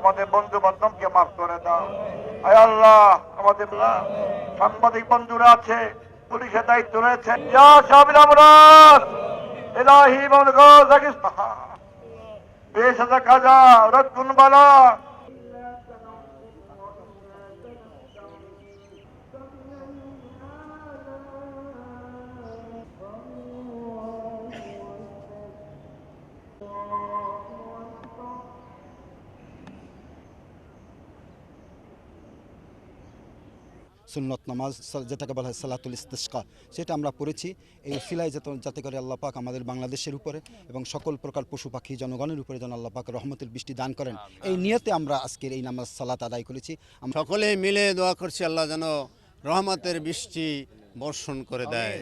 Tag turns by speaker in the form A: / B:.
A: আমাদের বন্ধু বান্ধবকে মাফ করে দাও। আয় আল্লাহ, আমাদের সাংবাদিক বন্ধুরা আছে, পুলিশের দায়িত্ব রয়েছে। এলাহি জাকিস্তাহা বেশাদা কাজা রতুন বালা
B: সুন্নত নামাজ যেটাকে বলা হয় সালাতুল ইস্তেস্কা সেটা আমরা পড়েছি। এই সিলাই যাতে যাতে করে আল্লাহ পাক আমাদের বাংলাদেশের উপরে এবং সকল প্রকার পশু পাখি জনগণের উপরে যেন আল্লাহ পাক রহমতের বৃষ্টি দান করেন। এই নিয়তে আমরা আজকের এই নামাজ সালাত আদায় করেছি। আমরা
C: সকলে মিলে দোয়া করছি আল্লাহ যেন রহমতের বৃষ্টি বর্ষণ করে দেয়।